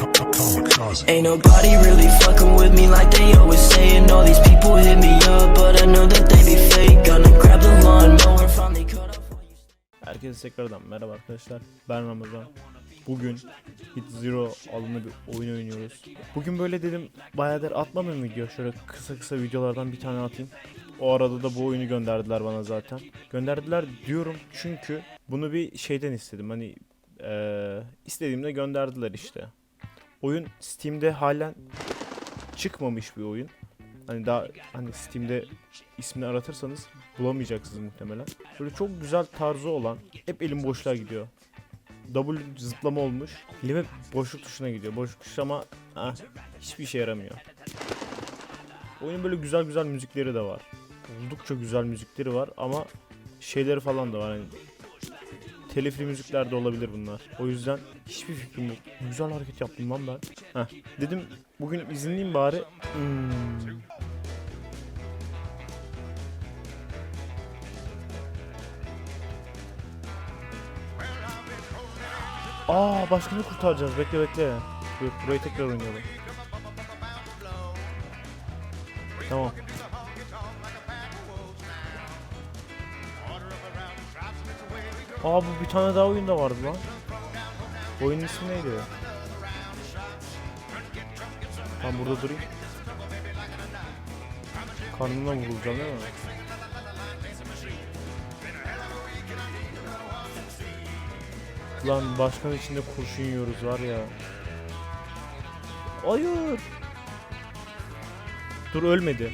Ain't nobody really fucking with me like they always saying. All these people hit me up, but I know that they be fake. Gonna grab the lawnmower, finally cut off. Herkese tekrardan merhaba arkadaşlar. Ben Ramazan. Bugün Hit Zero adlı bir oyun oynuyoruz. Bugün böyle dedim bayağıdır atmamıyorum video. Şöyle kısa kısa videolardan bir tane atayım. O arada da bu oyunu gönderdiler bana zaten. Gönderdiler diyorum çünkü bunu bir şeyden istedim. Hani eee istediğimde gönderdiler işte. Oyun Steam'de halen çıkmamış bir oyun. Hani daha hani Steam'de ismini aratırsanız bulamayacaksınız muhtemelen. Böyle çok güzel tarzı olan hep elim boşluğa gidiyor. W zıplama olmuş. Elim hep boşluk tuşuna gidiyor. Boşluk tuşu ama ah, hiçbir işe yaramıyor. Oyunun böyle güzel güzel müzikleri de var. Oldukça güzel müzikleri var ama şeyleri falan da var. Hani telifli müzikler de olabilir bunlar. O yüzden hiçbir fikrim yok. Güzel hareket yaptım lan ben. Heh. Dedim bugün izinliyim bari. Hmm. Aa başkanı kurtaracağız. Bekle bekle. Burayı tekrar oynayalım. Tamam. Aa bu bir tane daha oyunda vardı lan. Oyunun ismi neydi? Ben burada durayım. Karnına vurulacağım değil mi? Lan başkan içinde kurşun yiyoruz var ya. Hayır. Dur ölmedi.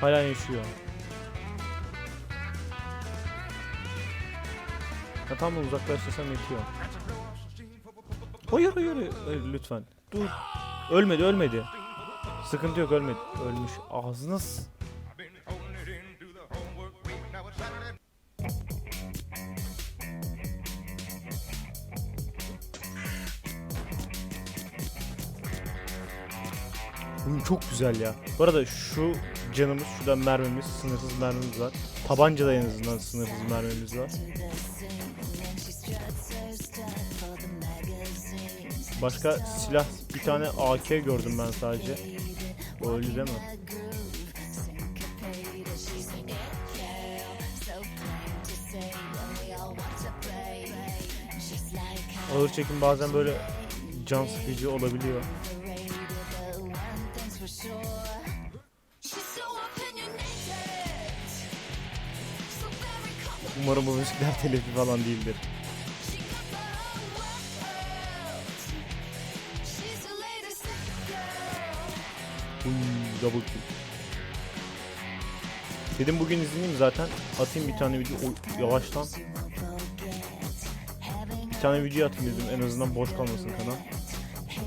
Hala yaşıyor. Ya tam uzaklaştırsam yetiyor. Hayır hayır hayır lütfen. Dur. Ölmedi ölmedi. Sıkıntı yok ölmedi. Ölmüş. Ağzına s- Oyun çok güzel ya. Bu arada şu canımız, şurada mermimiz, sınırsız mermimiz var. Tabanca da en azından sınırsız mermimiz var. Başka silah, bir tane AK gördüm ben sadece. O öyle değil mi? Ağır çekim bazen böyle can sıkıcı olabiliyor. Umarım bu müzikler telifi falan değildir. Uy, double kill. Dedim bugün izleyeyim zaten. Atayım bir tane video. Oy, yavaştan. Bir tane video atayım dedim en azından boş kalmasın kanal.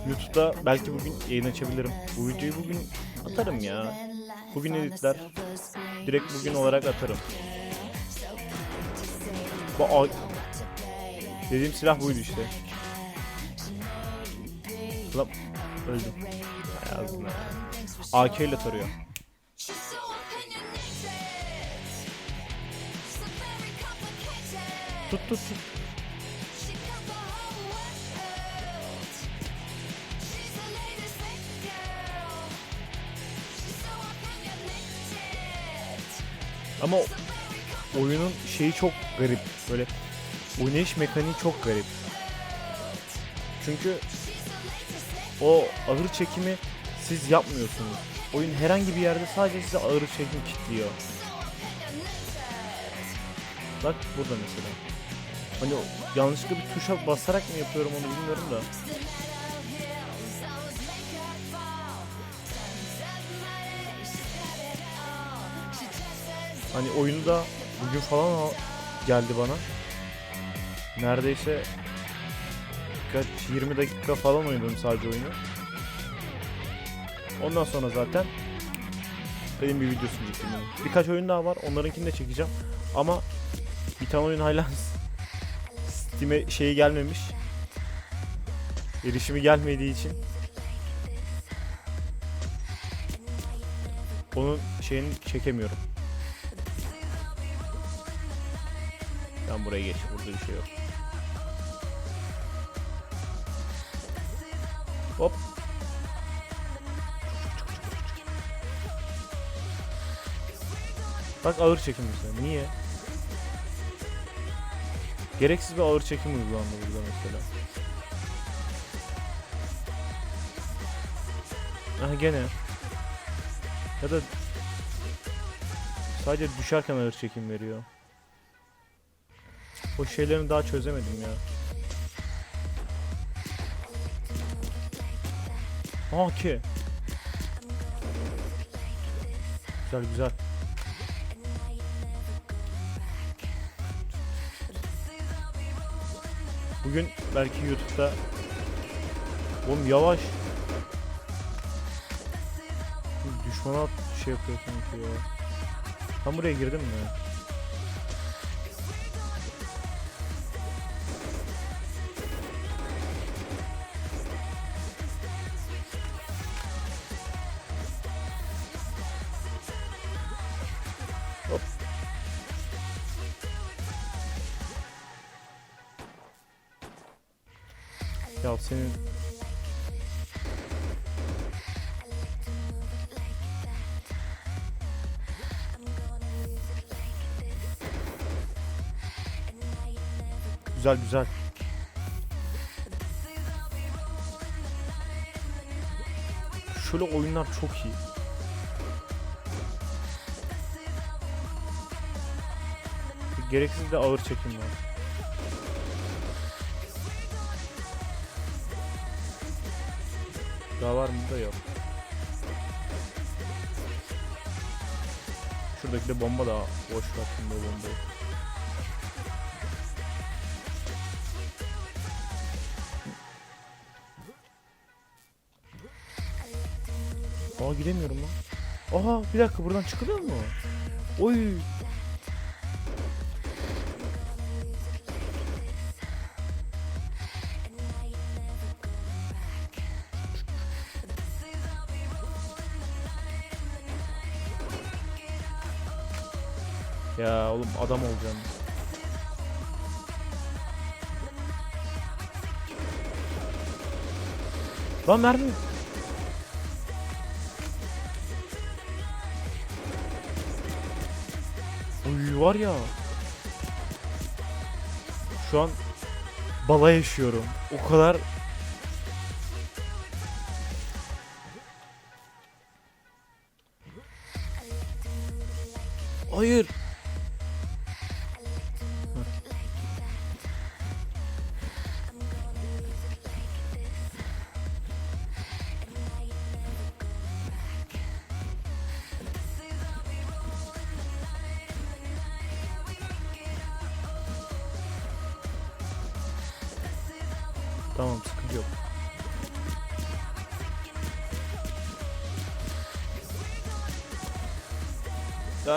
YouTube'da belki bugün yayın açabilirim. Bu videoyu bugün atarım ya. Bugün editler. Direkt bugün olarak atarım. Bu a- Dediğim silah buydu işte. Lan öldüm. Ağzına. AK ile tarıyor. Tut tut tut. Ama oyunun şeyi çok garip. Böyle oynayış mekaniği çok garip. Çünkü o ağır çekimi siz yapmıyorsunuz. Oyun herhangi bir yerde sadece size ağır çekim kilitliyor. Bak burada mesela. Hani yanlışlıkla bir tuşa basarak mı yapıyorum onu bilmiyorum da. Hani oyunu da bugün falan al- geldi bana. Neredeyse kaç 20 dakika falan oynadım sadece oyunu. Ondan sonra zaten benim bir videosunu çektim. Birkaç oyun daha var. Onlarınkini de çekeceğim. Ama bir tane oyun hala Steam'e şeyi gelmemiş. Erişimi gelmediği için onun şeyini çekemiyorum. Ben buraya geç. Burada bir şey yok. Hop. Bak ağır çekim mesela. Niye? Gereksiz bir ağır çekim uygulandı burada mesela. Aha gene. Ya da sadece düşerken ağır çekim veriyor. O şeylerini daha çözemedim ya. Aa ki. Güzel güzel. Bugün belki YouTube'da Oğlum yavaş. Düşmana şey yapıyor sanki ya. Tam buraya girdim mi? Ya senin Güzel güzel. Şöyle oyunlar çok iyi. Gereksiz de ağır çekim var. Daha var mı da yok. Şuradaki de bomba da boş ver şimdi o. Aa gidemiyorum lan. Aha bir dakika buradan çıkılıyor mu? Oy. Ya oğlum adam olacağım. Lan mermi. Uy var ya. Şu an bala yaşıyorum. O kadar Hayır.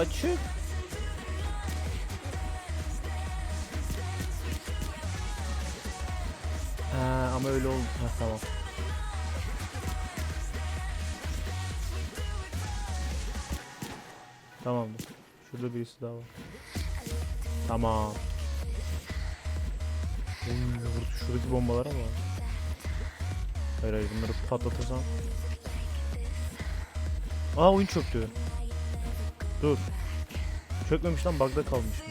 Ya çık. Ha, ama öyle oldu. Ha, tamam. Tamamdır. Şurada birisi daha var. Tamam. Oy, şuradaki bombalar ama. Hayır hayır bunları patlatırsam. Aa oyun çöktü. Dur. Çökmemiş lan bug'da kalmışım.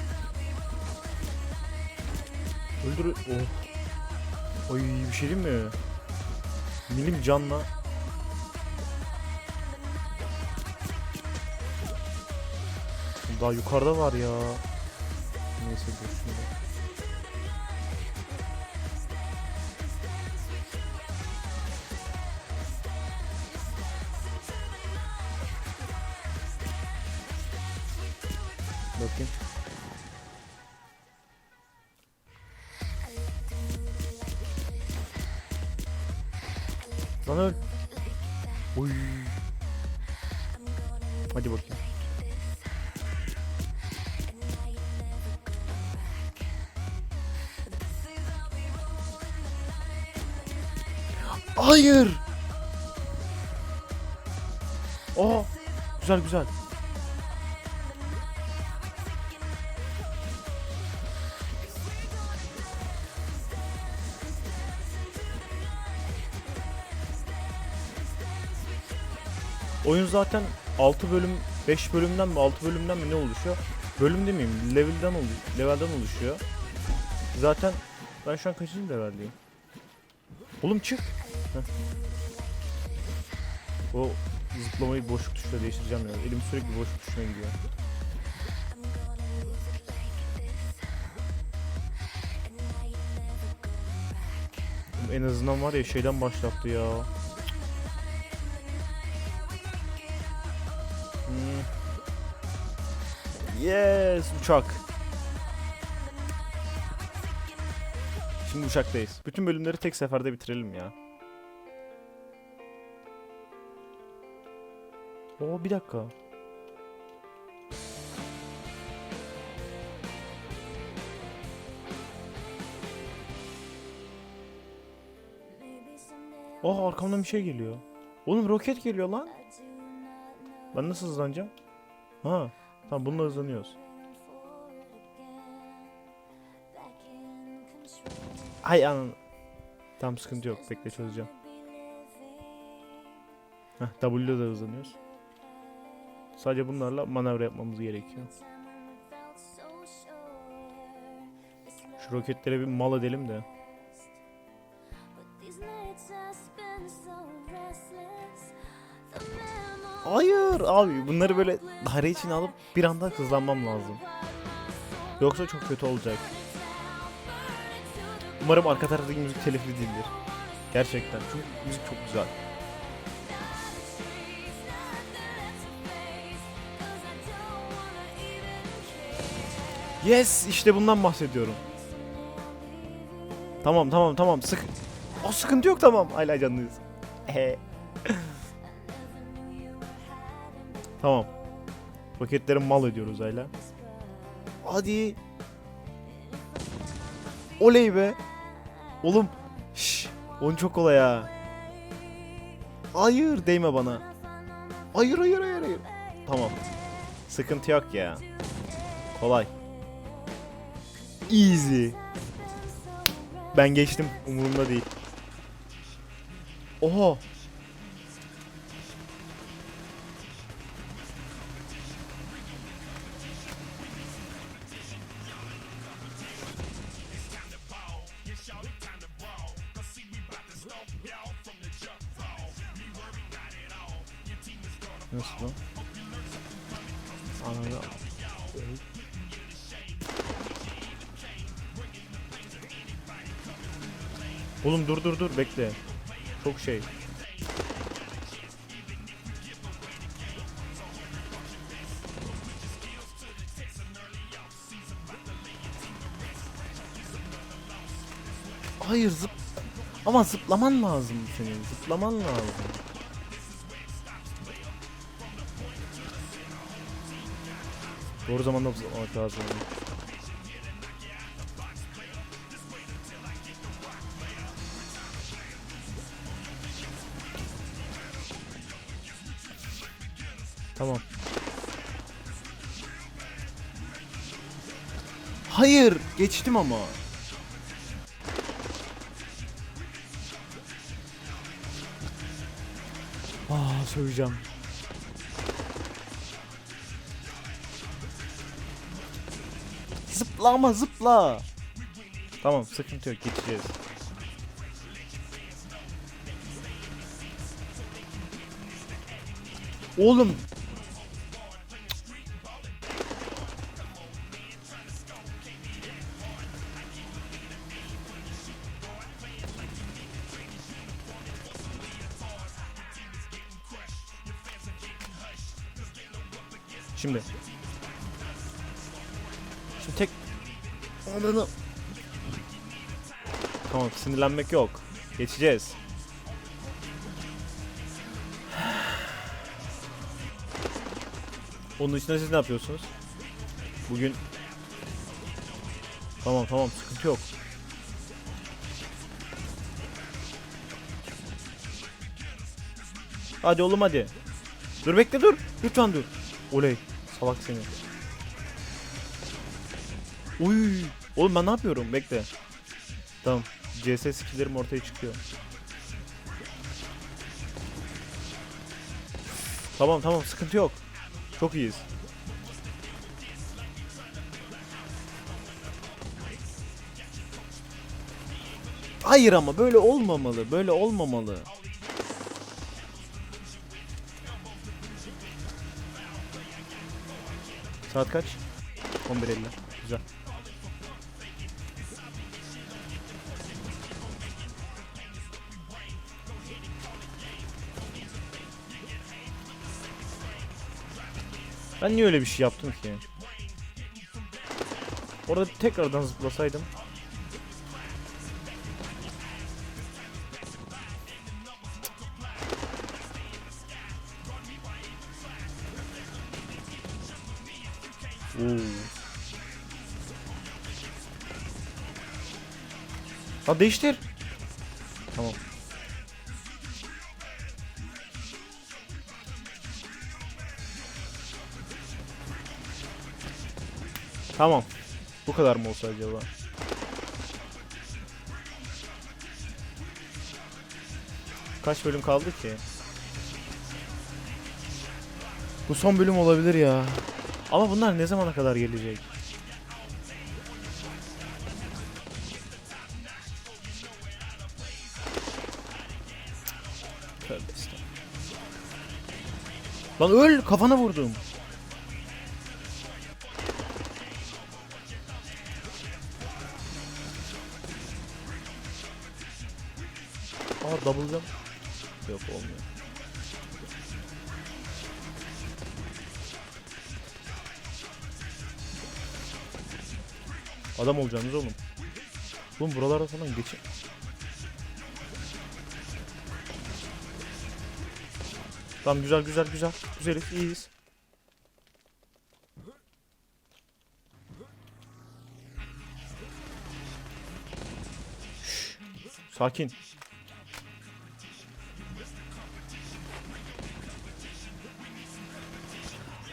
Öldür... Oh. Oy bir şey diyeyim mi? Milim canla. Daha yukarıda var ya. Neyse dur şimdi. Hayır. Aa, güzel güzel. Oyun zaten 6 bölüm 5 bölümden mi 6 bölümden mi ne oluşuyor? Bölüm demeyeyim level'den olu level'den oluşuyor. Zaten ben şu an kaçıncı level'deyim? Oğlum çık. Heh. O zıplamayı boşluk tuşla değiştireceğim ya. Elim sürekli boşluk tuşuna gidiyor. En azından var ya şeyden başlattı ya. Hmm. Yes uçak. Şimdi uçaktayız. Bütün bölümleri tek seferde bitirelim ya. Oo bir dakika. Oh arkamdan bir şey geliyor. Oğlum roket geliyor lan. Ben nasıl hızlanacağım? Ha, tamam bununla hızlanıyoruz. Ay anan. Tamam sıkıntı yok. Bekle çözeceğim. Heh, W ile de hızlanıyoruz. Sadece bunlarla manevra yapmamız gerekiyor. Şu roketlere bir mal edelim de. Hayır abi bunları böyle daire içine alıp bir anda hızlanmam lazım. Yoksa çok kötü olacak. Umarım arka taraftaki müzik telifli değildir. Gerçekten çünkü müzik çok güzel. Yes işte bundan bahsediyorum. Tamam tamam tamam sık. O sıkıntı yok tamam. Hala canlıyız. Tamam. Roketleri mal ediyoruz hala. Hadi. Oley be. Oğlum. Şş. Oyun çok kolay ha. Hayır değme bana. Hayır hayır hayır hayır. Tamam. Sıkıntı yok ya. Kolay. Easy. Ben geçtim. Umurumda değil. Oha. Nasıl lan? Ananı... Oğlum dur dur dur bekle. Çok şey. Hayır zıp... Ama zıplaman lazım senin. Zıplaman lazım. Doğru zamanda zıplamak lazım. Tamam. Hayır, geçtim ama. Ah, söyleyeceğim. Zıpla ama zıpla. Tamam, sıkıntı yok, geçeceğiz. Oğlum Şimdi. Şimdi tek... Ananı... Tamam sinirlenmek yok. Geçeceğiz. Onun içinde siz ne yapıyorsunuz? Bugün... Tamam tamam sıkıntı yok. Hadi oğlum hadi. Dur bekle dur. Lütfen dur. Oley. Salak seni. Uy. Oğlum ben ne yapıyorum? Bekle. Tamam. CS skill'lerim ortaya çıkıyor. Tamam tamam sıkıntı yok. Çok iyiyiz. Hayır ama böyle olmamalı. Böyle olmamalı. Saat kaç? 11.50. Güzel. Ben niye öyle bir şey yaptım ki? Orada tekrardan zıplasaydım. Oo. Ha değiştir. Tamam. Tamam. Bu kadar mı olsa acaba? Kaç bölüm kaldı ki? Bu son bölüm olabilir ya. Ama bunlar ne zamana kadar gelecek? Tövbe. Lan öl kafana vurdum. Adam olacaksınız oğlum. Oğlum buralarda falan geçin. Tamam güzel güzel güzel. Güzeliz iyiyiz. Şşş, Sakin.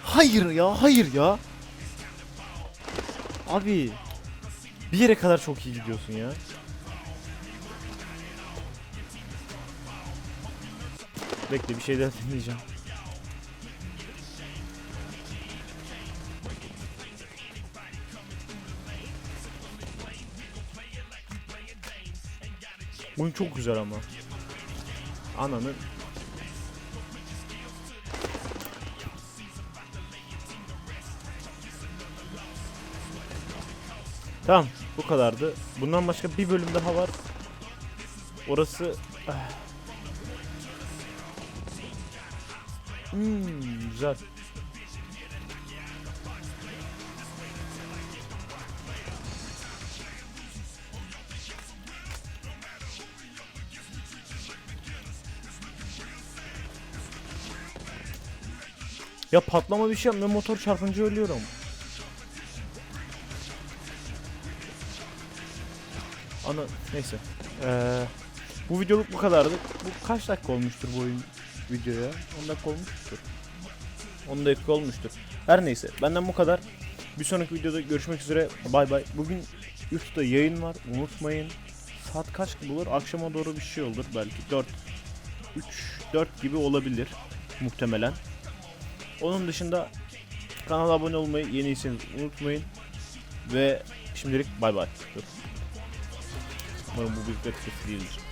Hayır ya, hayır ya. Abi bir yere kadar çok iyi gidiyorsun ya. Bekle bir şey daha dinleyeceğim. Oyun çok güzel ama. Ananı Tamam bu kadardı. Bundan başka bir bölüm daha var. Orası... Ah. Hmm, güzel. Ya patlama bir şey yapmıyor motor çarpınca ölüyorum. Ana neyse. Ee, bu videoluk bu kadardı. Bu kaç dakika olmuştur bu oyun videoya? 10 dakika olmuştur. 10 dakika olmuştur. Her neyse benden bu kadar. Bir sonraki videoda görüşmek üzere. Bay bay. Bugün YouTube'da yayın var. Unutmayın. Saat kaç gibi olur? Akşama doğru bir şey olur belki. 4 3 4 gibi olabilir muhtemelen. Onun dışında kanala abone olmayı yeniyseniz unutmayın. Ve şimdilik bay bay. Dur. Umarım bu bir sesi